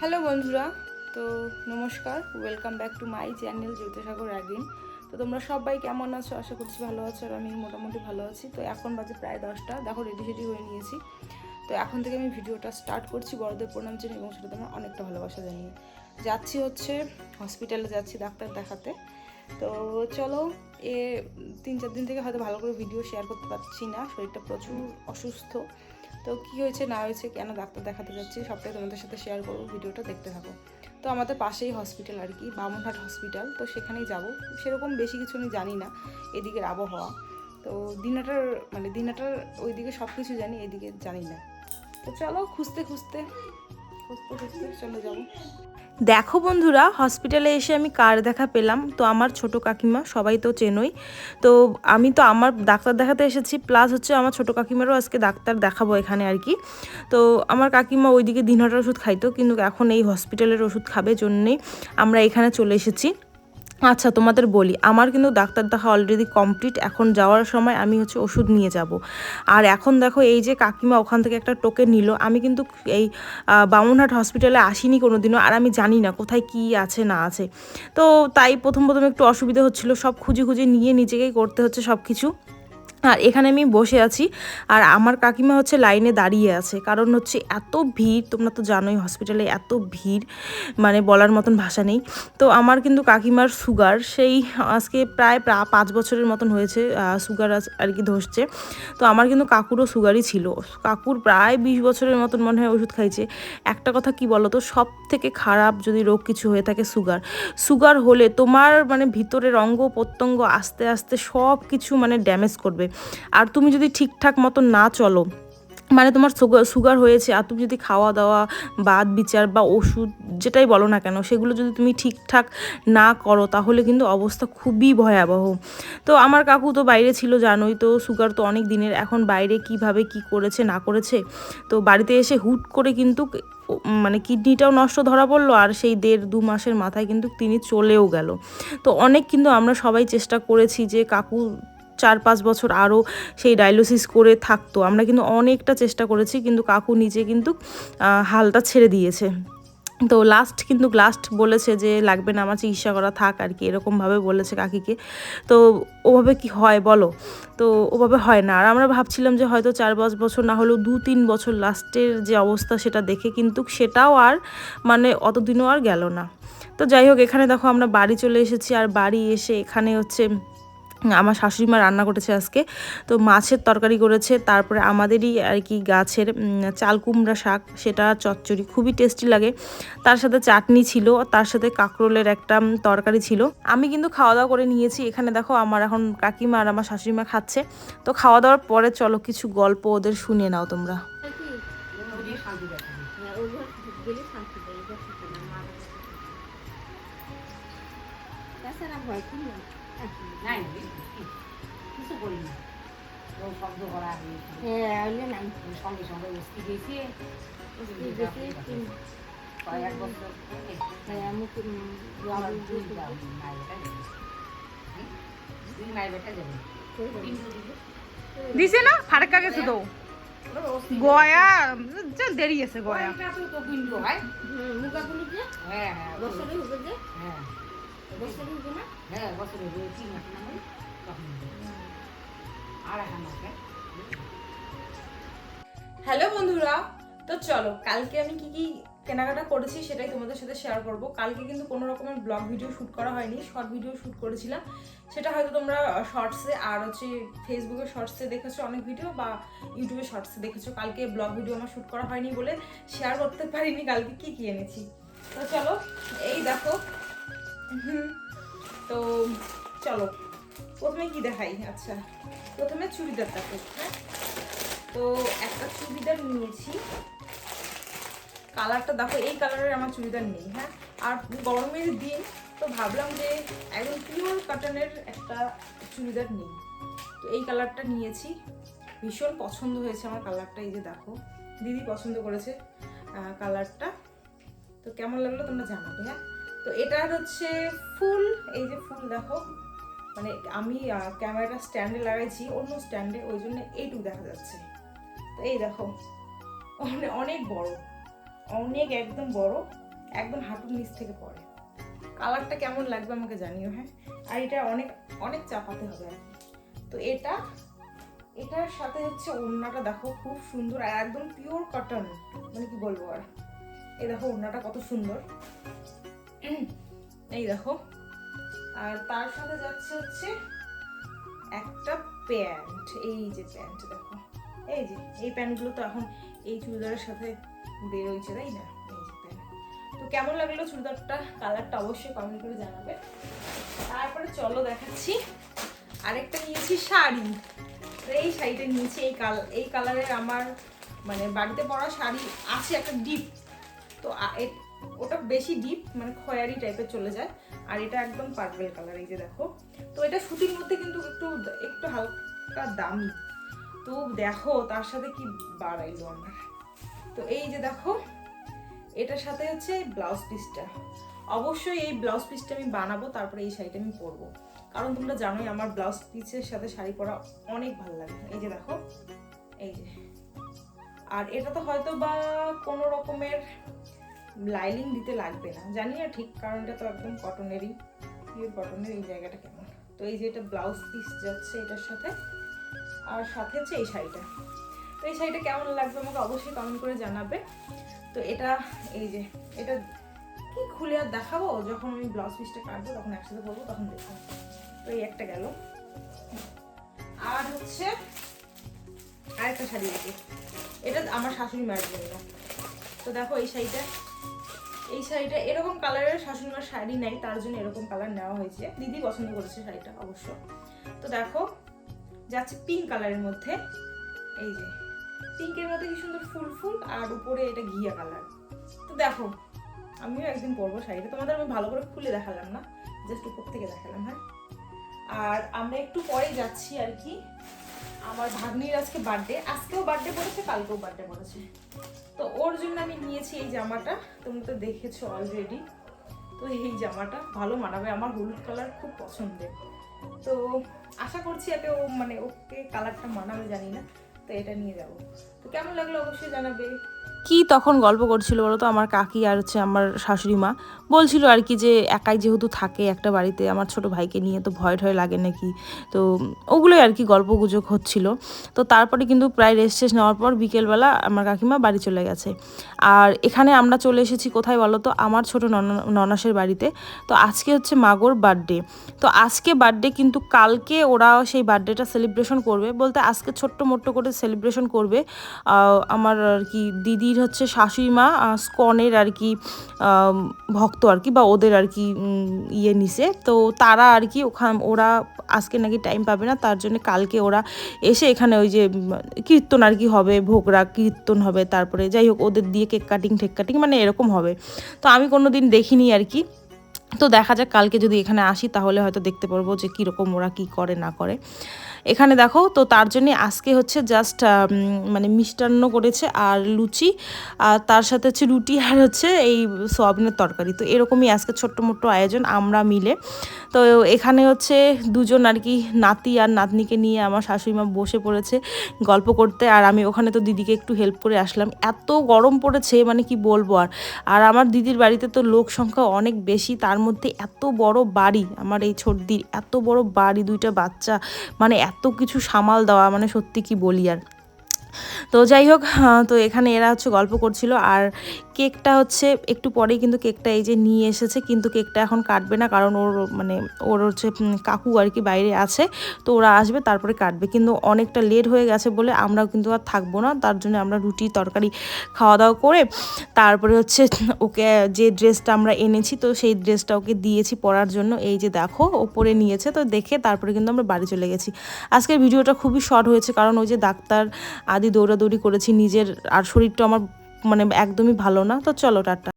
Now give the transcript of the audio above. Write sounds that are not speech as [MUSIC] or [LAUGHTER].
Hello বন্ধুরা, তো নমস্কার welcome back to my channel Jyotisagar একদিন তো তোমরা সবাই কেমন আছো? আশা করছি ভালো আছো আর আমি মোটামুটি ভালো আছি। তো এখন বাজে প্রায় দশটা, দেখো রেডি সেডি হয়ে নিয়েছি। তো এখন থেকে আমি ভিডিওটা স্টার্ট করছি বড়দের প্রণাম জানিয়ে এবং সেটা তোমরা অনেকটা ভালোবাসা জানিয়ে। যাচ্ছি হচ্ছে হসপিটালে যাচ্ছি ডাক্তার দেখাতে। তো চলো, এ তিন চার দিন থেকে হয়তো ভালো করে ভিডিও শেয়ার করতে পারছি না, শরীরটা প্রচুর অসুস্থ। তো কী হয়েছে, না হয়েছে, কেন ডাক্তার দেখাতে যাচ্ছি, সবটাই তোমাদের সাথে শেয়ার করব, ভিডিওটা দেখতে থাকো। তো আমাদের পাশেই হসপিটাল আর কি, বামনহাট হসপিটাল তো সেখানেই যাব। সেরকম বেশি কিছু আমি জানি না, এদিকের আবহাওয়া। তো দিনাটার মানে দিনাটার ওইদিকে সব কিছু জানি, এদিকে জানি না। তো চলো, খুঁজতে খুঁজতে খুঁজতে খুঁজতে চলে যাব। দেখো বন্ধুরা হসপিটালে এসে আমি কার দেখা পেলাম? তো আমার ছোট কাকিমা, সবাই তো চেনই। তো আমি তো আমার ডাক্তার দেখাতে এসেছি প্লাস হচ্ছে আমার ছোট কাকিমারও আজকে ডাক্তার দেখাবো এখানে আর কি। তো আমার কাকিমা ওইদিকে দিনহাটার ওষুধ খাইতো, কিন্তু এখন এই হসপিটালের ওষুধ খাবে জন্যেই আমরা এখানে চলে এসেছি। আচ্ছা তোমাদের বলি, আমার কিন্তু ডাক্তার দেখা অলরেডি কমপ্লিট এখন যাওয়ার সময় আমি হচ্ছে ওষুধ নিয়ে যাব। আর এখন দেখো, এই যে কাকিমা ওখান থেকে একটা টোকে নিল। আমি কিন্তু এই বামুনহাট হসপিটালে আসিনি কোনো দিনও আর আমি জানি না কোথায় কি আছে, না আছে। তো তাই প্রথম প্রথম একটু অসুবিধা হচ্ছিল। সব খুঁজে খুঁজে নিয়ে নিজেকেই করতে হচ্ছে সব কিছু আর এখানে আমি বসে আছি, আর আমার কাকিমা হচ্ছে লাইনে দাঁড়িয়ে আছে। কারণ হচ্ছে এত ভিড়, তোমরা তো জানোই হসপিটালে এত ভিড় মানে বলার মতন ভাষা নেই। তো আমার কিন্তু কাকিমার সুগার সেই আজকে প্রায় প্রা- পাঁচ বছরের মতন হয়েছে সুগার আর কি ধসছে। তো আমার কিন্তু কাকুরও সুগারই ছিল। কাকুর প্রায় বিশ বছরের মতন মনে হয় ওষুধ খাইছে। একটা কথা কি বলো তো সব থেকে খারাপ যদি রোগ কিছু হয়ে থাকে সুগার সুগার হলে তোমার মানে ভিতরের অঙ্গ প্রত্যঙ্গ আস্তে আস্তে সব কিছু মানে ড্যামেজ করবে। আর তুমি যদি ঠিকঠাক মতো না চলো মানে তোমার সুগার সুগার হয়েছে, আর তুমি যদি খাওয়া দাওয়া, বাদ বিচার বা ওষুধ যেটাই বলো না কেন, সেগুলো যদি তুমি ঠিকঠাক না করো, তাহলে কিন্তু অবস্থা খুবই ভয়াবহ। তো আমার কাকু তো বাইরে ছিল, জানোই তো সুগার তো অনেক দিনের, এখন বাইরে কীভাবে কি করেছে, না করেছে, তো বাড়িতে এসে হুট করে কিন্তু মানে কিডনিটাও নষ্ট ধরা পড়ল, আর সেই দেড় দু মাসের মাথায় কিন্তু তিনি চলেও গেল। তো অনেক কিন্তু আমরা সবাই চেষ্টা করেছি যে কাকু চার পাঁচ বছর আরও সেই ডায়ালিসিস করে থাকতো। আমরা কিন্তু অনেকটা চেষ্টা করেছি, কিন্তু কাকু নিজে কিন্তু হালটা ছেড়ে দিয়েছে। তো লাস্ট কিন্তু লাস্ট বলেছে যে, লাগবে না, আমার চিকিৎসা করা থাক, আর কি, এরকমভাবে বলেছে কাকিকে। তো ওভাবে কি হয় বলো? তো ওভাবে হয় না। আর আমরা ভাবছিলাম যে, হয়তো চার পাঁচ বছর না হলেও দু তিন বছর লাস্টের যে অবস্থা সেটা দেখে কিন্তু সেটাও আর মানে অতদিনও আর গেল না। তো যাই হোক, এখানে দেখো আমরা বাড়ি চলে এসেছি। আর বাড়ি এসে এখানে হচ্ছে আমার শাশুড়ি মা রান্না করেছে আজকে। তো মাছের তরকারি করেছে, তারপরে আমাদেরই আর কি গাছের চাল কুমড়া শাক, সেটা চচ্চড়ি, খুবই টেস্টি লাগে। তার সাথে চাটনি ছিল, তার সাথে কাঁকরোলের একটা তরকারি ছিল। আমি কিন্তু খাওয়া দাওয়া করে নিয়েছি, এখানে দেখো আমার এখন কাকিমা আর আমার শাশুড়ি মা খাচ্ছে। তো খাওয়া দাওয়ার পরে চলো কিছু গল্প ওদের শুনে নাও তোমরা। ভয় কি? নেই নাই কিছু করি শব্দ করা হ্যাঁ হলে নাই সঙ্গে সঙ্গে উস্তি উস্তি কয়েক বছর হ্যাঁ আমি দুই। বেটা যাবে। দিছে না ফারাক্কা গেছে তো গয়া দেরি আছে গয়া তো হয়? হ্যাঁ, হ্যাঁ, হ্যাঁ? হ্যাঁ, তিন মাস না হয়, তখন হ্যালো বন্ধুরা তো চলো কালকে আমি কি কি কেনাকাটা করেছি সেটাই তোমাদের সাথে শেয়ার করব। কালকে কিন্তু কোনো রকমের ব্লগ ভিডিও শ্যুট করা হয়নি শর্ট ভিডিও শ্যুট করেছিলাম। সেটা হয়তো তোমরা শর্টসে আর হচ্ছে ফেসবুকে শর্টসে দেখেছ অনেক ভিডিও বা ইউটিউবে শর্টসে দেখেছ। কালকে ব্লগ ভিডিও আমার শ্যুট করা হয়নি বলে শেয়ার করতে পারিনি কালকে কি কি এনেছি। তো চলো এই দেখো [LAUGHS] তো চলো, প্রথমে কি দেখাই? আচ্ছা প্রথমে চুড়িদার দেখো হ্যাঁ? তো একটা চুড়িদার নিয়েছি। কালারটা দেখো, এই কালারের আমার চুড়িদার নেই হ্যাঁ? আর গরমের দিন তো ভাবলাম যে একদম পিওর কটনের একটা চুড়িদার নেই। তো এই কালারটা নিয়েছি। ভীষণ পছন্দ হয়েছে আমার কালারটা, এই যে দেখো। দিদি পছন্দ করেছে কালারটা। তো কেমন লাগল তোমরা জানাবে হ্যাঁ? তো এটা হচ্ছে ফুল, এই যে ফুল দেখো। মানে আমি ক্যামেরাটা স্ট্যান্ডে লাগাইছি, অন্য স্ট্যান্ডে, ওই জন্য এইটুকু দেখা যাচ্ছে। তো এই দেখো অনে- অনেক বড়, অনেক একদম বড়, একদম হাঁটুর নিচ থেকে পড়ে। কালারটা কেমন লাগবে আমাকে জানিও হ্যাঁ? আর এটা অনেক অনেক চাপাতে হবে আর তো এটা, এটার সাথে হচ্ছে ওড়নাটা দেখো, খুব সুন্দর, আর একদম পিওর কটন মানে কি বলব আর? এই দেখো ওড়নাটা কত সুন্দর। এই দেখো। আর তার সাথে যাচ্ছে হচ্ছে একটা প্যান্ট। এই যে প্যান্ট দেখো। এই যে, এই প্যান্টগুলো তো এখন এই চুড়িদারের সাথে বেরোইছে, তাই না? প্যান্ট। তো কেমন লাগল চুড়িদারটা? কালারটা অবশ্যই কমেন্ট করে জানাবে। তারপরে চলো দেখাচ্ছি আরেকটা নিয়েছি শাড়ি। এই শাড়িটা নিয়েছি। এই কাল, এই কালারের আমার মানে বাড়িতে পরা শাড়ি আছে একটা ডিপ। তো ওটা বেশি ডিপ মানে খয়ারি টাইপের চলে যায়। আর এটা একদম পার্পেল কালার এই যে দেখো। তো এটা সুতির মধ্যে কিন্তু একটু একটু হালকা দামি। তো দেখো, তার সাথে কি বাড়াইলো আমার। তো এই যে দেখো, এটার সাথে হচ্ছে ব্লাউজ পিসটা অবশ্যই এই ব্লাউজ পিসটা আমি বানাবো, তারপরে এই শাড়িটা আমি পরবো। কারণ তোমরা জানোই, আমার ব্লাউজ পিসের সাথে শাড়ি পরা অনেক ভালো লাগে। এই যে দেখো, এই যে। আর এটা তো হয়তো বা কোনো রকমের লাইলিং দিতে লাগবে না। জানি না ঠিক কারণটা তো একদম কটনেরই। পিওর কটনের এই জায়গাটা কেমন। তো এই যে এটা ব্লাউজ পিস যাচ্ছে এটার সাথে। আর সাথে হচ্ছে এই শাড়িটা। তো এই শাড়িটা কেমন লাগবে আমাকে অবশ্যই কমেন্ট করে জানাবে। তো এটা এই যে, এটা কি খুলে আর দেখাবো? যখন আমি ব্লাউজ পিসটা কাটবো, তখন একসাথে করব তখন দেখব। তো এই একটা গেল। আর হচ্ছে আরেকটা শাড়ি এটা আমার শাশুড়ি মায়ের জন্য। তো দেখো এই শাড়িটা। এই শাড়িটা এরকম কালারের শাশুড়ি মার শাড়ি নাই, তার জন্য এরকম কালার নেওয়া হয়েছে। দিদি পছন্দ করেছে শাড়িটা অবশ্য। তো দেখো, যাচ্ছে পিঙ্ক কালারের মধ্যে। এই যে পিঙ্কের মধ্যে কি সুন্দর ফুল ফুল, আর উপরে এটা ঘিয়া কালার তো দেখো, আমিও একদিন পরবো শাড়িটা। তোমাদের আমি ভালো করে খুলে দেখালাম না জাস্ট উপর থেকে দেখালাম হ্যাঁ? আর আমরা একটু পরে যাচ্ছি আর কি। আমার ভাগ্নির আজকে বার্থডে আজকেও বার্থডে পড়েছে, কালকেও বার্থডে পড়েছে। তো ওর জন্য আমি নিয়েছি এই জামাটা, তুমি তো দেখেছ অলরেডি তো এই জামাটা ভালো মানাবে, আমার হলুদ কালার খুব পছন্দের। তো আশা করছি একে ও মানে ওকে কালারটা মানাবে, জানি না। তো এটা নিয়ে যাব। তো কেমন লাগল অবশ্যই জানাবে। কি তখন গল্প করছিল বলো তো? আমার কাকি আর হচ্ছে আমার শাশুড়ি মা বলছিল আর কি যে একাই যেহেতু থাকে একটা বাড়িতে, আমার ছোট ভাইকে নিয়ে তো ভয় ঠয় লাগে নাকি? তো ওগুলোই আর কি গল্প গুজব হচ্ছিল। তো তারপরে কিন্তু প্রায় রেস্ট শেষ নেওয়ার পর বিকেলবেলা আমার কাকিমা বাড়ি চলে গেছে। আর এখানে আমরা চলে এসেছি কোথায় বলো তো? আমার ছোট নন- ননাসের বাড়িতে। তো আজকে হচ্ছে মাগোর বার্থডে তো আজকে বার্থডে কিন্তু কালকে ওরা সেই বার্থডেটা সেলিব্রেশন করবে বলতে আজকে ছোট্ট মোট্ট করে সেলিব্রেশন করবে। আমার আর কি দিদির হচ্ছে শাশুড়ি মা স্কনের আর কি ভক্ত আর কি, বা ওদের আর কি ইয়ে নিছে। তো তারা আর কি ওখান, ওরা আজকে নাকি টাইম পাবে না, তার জন্য কালকে ওরা এসে এখানে ওই যে কীর্তন আর কি হবে, ভোগরা কীর্তন হবে, তারপরে যাই হোক, ওদের দিয়ে কেক কাটিং ঠেক কাটিং মানে এরকম হবে। তো আমি কোনো দিন দেখিনি আর কি। তো দেখা যাক, কালকে যদি এখানে আসি, তাহলে হয়তো দেখতে পারব যে কীরকম ওরা কি করে, না করে। এখানে দেখো, তো তার জন্য আজকে হচ্ছে জাস্ট মানে মিষ্টান্ন করেছে আর লুচি, আর তার সাথে হচ্ছে রুটি আর হচ্ছে এই সোয়াবিনের তরকারি। তো এরকমই আজকে ছোট্ট মোট্ট আয়োজন আমরা মিলে। তো এখানে হচ্ছে দুজন আর কি নাতি আর নাতনিকে নিয়ে আমার শাশুড়ি মা বসে পড়েছে গল্প করতে। আর আমি ওখানে তো দিদিকে একটু হেল্প করে আসলাম। এত গরম পড়েছে মানে কি বলব আর। আর আমার দিদির বাড়িতে তো লোক সংখ্যা অনেক বেশি, তার মধ্যে এত বড় বাড়ি, আমার এই ছোটদির এত বড় বাড়ি, দুইটা বাচ্চা মানে এত কিছু সামাল দেওয়া মানে সত্যি কি বলি আর? তো যাই হোক তো এখানে এরা হচ্ছে গল্প করছিল আর কেকটা হচ্ছে, একটু পরেই কিন্তু কেকটা এই যে নিয়ে এসেছে, কিন্তু কেকটা এখন কাটবে না, কারণ ওর মানে ওর হচ্ছে কাকু আর কি বাইরে আছে, তো ওরা আসবে, তারপরে কাটবে। কিন্তু অনেকটা লেট হয়ে গেছে বলে আমরাও কিন্তু আর থাকব না, তার জন্য আমরা রুটি, তরকারি খাওয়া দাওয়া করে তারপরে হচ্ছে, ওকে যে ড্রেসটা আমরা এনেছি, তো সেই ড্রেসটা ওকে দিয়েছি পরার জন্য। এই যে দেখো ও পরে নিয়েছে, তো দেখে তারপরে কিন্তু আমরা বাড়ি চলে গেছি। আজকের ভিডিওটা খুবই শর্ট হয়েছে, কারণ ওই যে ডাক্তার আদি দৌড়াদৌড়ি করেছি, নিজের আর শরীরটা আমার মানে একদমই ভালো না। তো চলো টাটা।